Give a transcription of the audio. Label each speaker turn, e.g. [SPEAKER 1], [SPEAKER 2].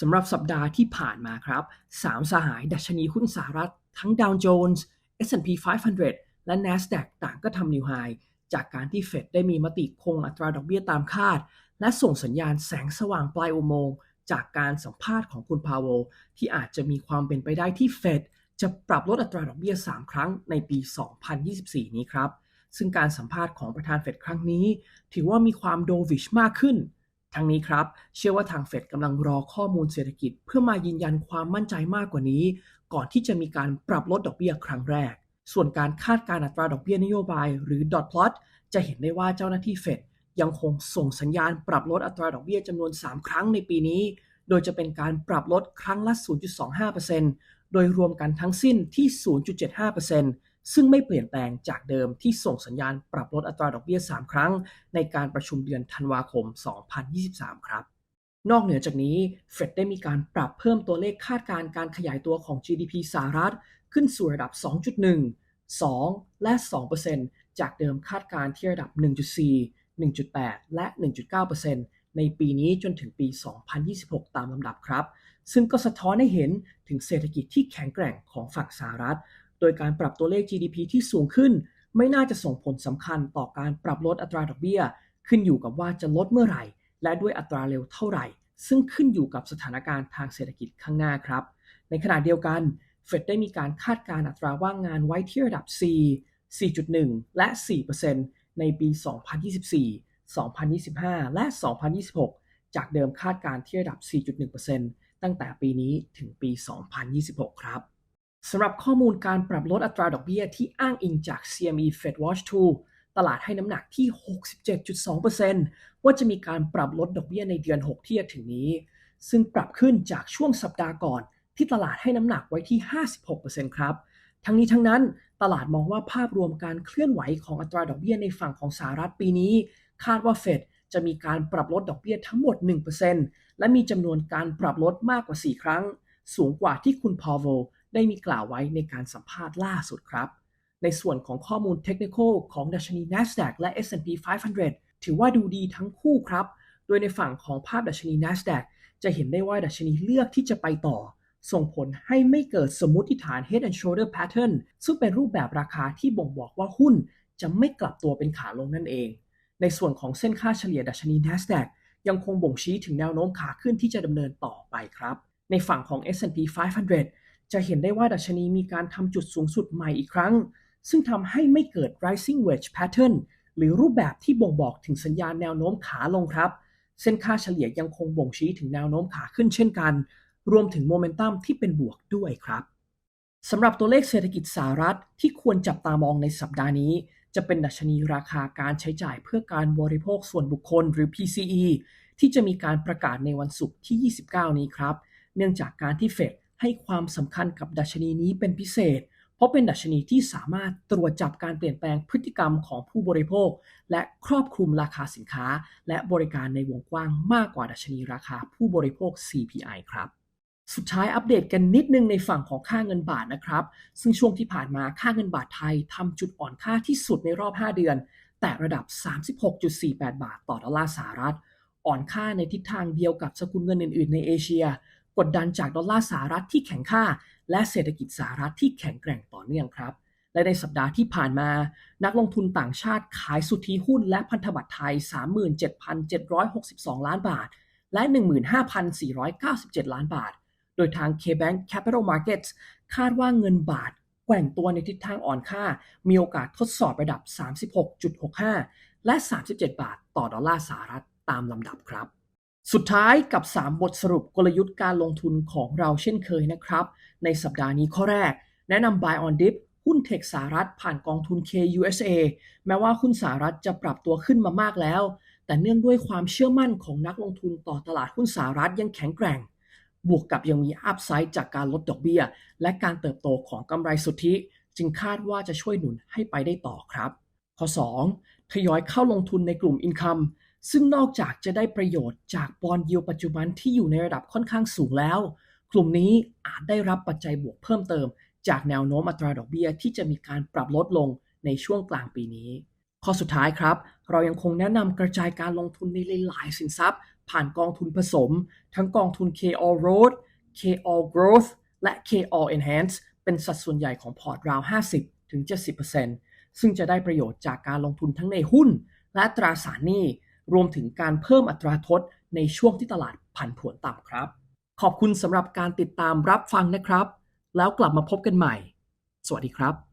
[SPEAKER 1] สำหรับสัปดาห์ที่ผ่านมาครับ 3 สหายดัชนีหุ้นสหรัฐ ทั้ง Dow Jones S&P 500 และ NASDAQ ต่างก็ทำนิวไฮจากการที่เฟดได้มีมติคงอัตราดอกเบี้ยตามคาด และส่งสัญญาณแสงสว่างปลายอุโมงค์จากการสัมภาษณ์ของคุณพาวเวลที่อาจจะมีความเป็นไปได้ที่เฟดจะปรับลดอัตราดอกเบี้ย 3 ครั้งในปี 2024 นี้ครับ ซึ่งการสัมภาษณ์ของประธานเฟดครั้งนี้ ถือว่ามีความโดวิชมากขึ้น ทั้งนี้ครับ เชื่อว่าทางเฟดกำลังรอข้อมูลเศรษฐกิจ เพื่อมายืนยันความมั่นใจมากกว่านี้ ก่อนที่จะมีการปรับลดดอกเบี้ยครั้งแรก ส่วนการคาดการอัตราดอกเบี้ยนโยบายหรือ dot plot จะเห็นได้ว่าเจ้าหน้าที่เฟดยังคงส่งสัญญาณปรับลดอัตราดอกเบี้ยจำนวน 3 ครั้งในปีนี้ โดยจะเป็นการปรับลดครั้งละ 0.25%โดยรวมกันทั้งสิ้นที่ 0.75% ซึ่งไม่เปลี่ยนแปลงจากเดิมที่ส่งสัญญาณปรับลดอัตราดอกเบี้ย 3 ครั้ง ในการประชุมเดือนธันวาคม 2023 ครับ นอกเหนือจากนี้เฟดได้มีการปรับเพิ่มตัวเลขคาดการณ์การขยายตัวของ GDP สหรัฐ ขึ้นสู่ระดับ 2.1 2 และ 2%จากเดิมคาดการณ์ที่ระดับ 1.4 1.8 และ 1.9%ในปีนี้จนถึงปี 2026 ตามลำดับครับ ซึ่งก็สะท้อนให้เห็นถึงเศรษฐกิจที่แข็งแกร่งของฝั่งสหรัฐ โดยการปรับตัวเลข GDP ที่สูงขึ้น ไม่น่าจะส่งผลสำคัญต่อการปรับลดอัตราดอกเบี้ย ขึ้นอยู่กับว่าจะลดเมื่อไหร่ และด้วยอัตราเร็วเท่าไหร่ ซึ่งขึ้นอยู่กับสถานการณ์ทางเศรษฐกิจข้างหน้าครับ ในขณะเดียวกันเฟดได้มีการคาดการณ์อัตราว่างงานไว้ที่ระดับ 4 4.1 และ 4%ในปี 2024 2025 และ 2026 จากเดิมคาดการณ์ที่ระดับ 4.1%ตั้งแต่ปีนี้ถึงปี 2026 ครับ สำหรับข้อมูลการปรับลดอัตราดอกเบี้ยที่อ้างอิงจาก CME Fed Watch 2 ตลาดให้น้ำหนักที่ 67.2%ว่าจะมีการปรับลดดอกเบี้ยในเดือน 6 ที่จะถึงนี้ ซึ่งปรับขึ้นจากช่วงสัปดาห์ก่อน ที่ตลาดให้น้ำหนักไว้ที่ 56%ครับ ทั้งนี้ทั้งนั้นตลาดมองว่าภาพรวมการเคลื่อนไหวของอัตราดอกเบี้ยในฝั่งของสหรัฐปีนี้ คาดว่าเฟดจะมีการปรับลดดอกเบี้ยทั้งหมด 1%และมีจำนวนการปรับลดมากกว่า 4 ครั้ง สูงกว่าที่คุณพาวเวล ได้มีกล่าวไว้ในการสัมภาษณ์ล่าสุดครับ ในส่วนของข้อมูลเทคนิคของดัชนี NASDAQ และ S&P 500 ถือว่าดูดีทั้งคู่ครับ โดยในฝั่งของภาพดัชนี NASDAQ จะเห็นได้ว่าดัชนีเลือกที่จะไปต่อ ส่งผลให้ไม่เกิดสมมติฐาน Head and Shoulder Pattern ซึ่งเป็นรูปแบบราคาที่บ่งบอกว่าหุ้นจะไม่กลับตัวเป็นขาลงนั่นเอง ในส่วนของเส้นค่าเฉลี่ยดัชนี NASDAQ ยังคงบ่งชี้ถึงแนวโน้มขาขึ้นที่จะดำเนินต่อไปครับ ในฝั่งของ S&P 500 จะเห็นได้ว่าดัชนีมีการทำจุดสูงสุดใหม่อีกครั้ง ซึ่งทำให้ไม่เกิด rising wedge pattern หรือรูปแบบที่บ่งบอกถึงสัญญาณแนวโน้มขาลงครับ เส้นค่าเฉลี่ยยังคงบ่งชี้ถึงแนวโน้มขาขึ้นเช่นกัน รวมถึงโมเมนตัมที่เป็นบวกด้วยครับสำหรับตัวเลขเศรษฐกิจสหรัฐที่ควรจับตามองในสัปดาห์นี้ จะเป็นดัชนีราคาการใช้จ่ายเพื่อการบริโภคส่วนบุคคลหรือ PCE ที่จะมีการประกาศในวันศุกร์ที่ 29 นี้ครับ เนื่องจากการที่เฟด ให้ความสำคัญกับดัชนีนี้เป็นพิเศษ เพราะเป็นดัชนีที่สามารถตรวจจับการเปลี่ยนแปลงพฤติกรรมของผู้บริโภค และครอบคลุมราคาสินค้า และบริการในวงกว้างมากกว่าดัชนีราคาผู้บริโภค CPI ครับสุดท้ายอัปเดตกันนิดนึงในฝั่งของค่าเงินบาทนะครับ ซึ่งช่วงที่ผ่านมาค่าเงินบาทไทยทำจุดอ่อนค่าที่สุดในรอบ 5 เดือน แต่ระดับ 36.48 บาทต่อดอลลาร์สหรัฐ อ่อนค่าในทิศทางเดียวกับสกุลเงินอื่น ๆ ในเอเชีย กดดันจากดอลลาร์สหรัฐที่แข็งค่า และเศรษฐกิจสหรัฐที่แข็งแกร่งต่อเนื่องครับ และในสัปดาห์ที่ผ่านมา นักลงทุนต่างชาติขายสุทธิหุ้นและพันธบัตรไทย 37,762 ล้านบาท และ 15,497 ล้านบาท โดยทาง KBank Capital Markets คาดว่าเงินบาทแกว่งตัวในทิศทางอ่อนค่า มีโอกาสทดสอบระดับ 36.65 และ 37 บาท ต่อดอลลาร์สหรัฐตามลำดับครับ สุดท้ายกับ 3 บทสรุปกลยุทธ์การลงทุนของเราเช่นเคยนะครับ ในสัปดาห์นี้ข้อแรก แนะนำ Buy on Dip หุ้นเทคสหรัฐผ่านกองทุน KUSA แม้ว่าหุ้นสหรัฐจะปรับตัวขึ้นมามากแล้ว แต่เนื่องด้วยความเชื่อมั่นของนักลงทุนต่อตลาดหุ้นสหรัฐยังแข็งแกร่ง บวกกับยังมีอัพไซด์จากการลดดอกเบี้ย และการเติบโตของกำไรสุทธิ จึงคาดว่าจะช่วยหนุนให้ไปได้ต่อครับ ข้อ 2. ทยอยเข้าลงทุนในกลุ่ม Income ซึ่งนอกจากจะได้ประโยชน์จากบอลยิวปัจจุบันที่อยู่ในระดับค่อนข้างสูงแล้ว กลุ่มนี้อาจได้รับปัจจัยบวกเพิ่มเติม จากแนวโน้มอัตราดอกเบี้ยที่จะมีการปรับลดลงในช่วงกลางปีนี้ ข้อสุดท้ายครับ เรายังคงแนะนำกระจายการลงทุนในหลายสินทรัพย์ ผ่านกองทุนผสม ทั้งกองทุน K-All Road K-All Growth และ K-All Enhance เป็นสัดส่วนใหญ่ของพอร์ตราว 50-70%ซึ่งจะได้ประโยชน์จากการลงทุนทั้งในหุ้น และตราสารหนี้ รวมถึงการเพิ่มอัตราทดในช่วงที่ตลาดผันผวนต่ำครับ ขอบคุณสำหรับการติดตามรับฟังนะครับ แล้วกลับมาพบกันใหม่ สวัสดีครับ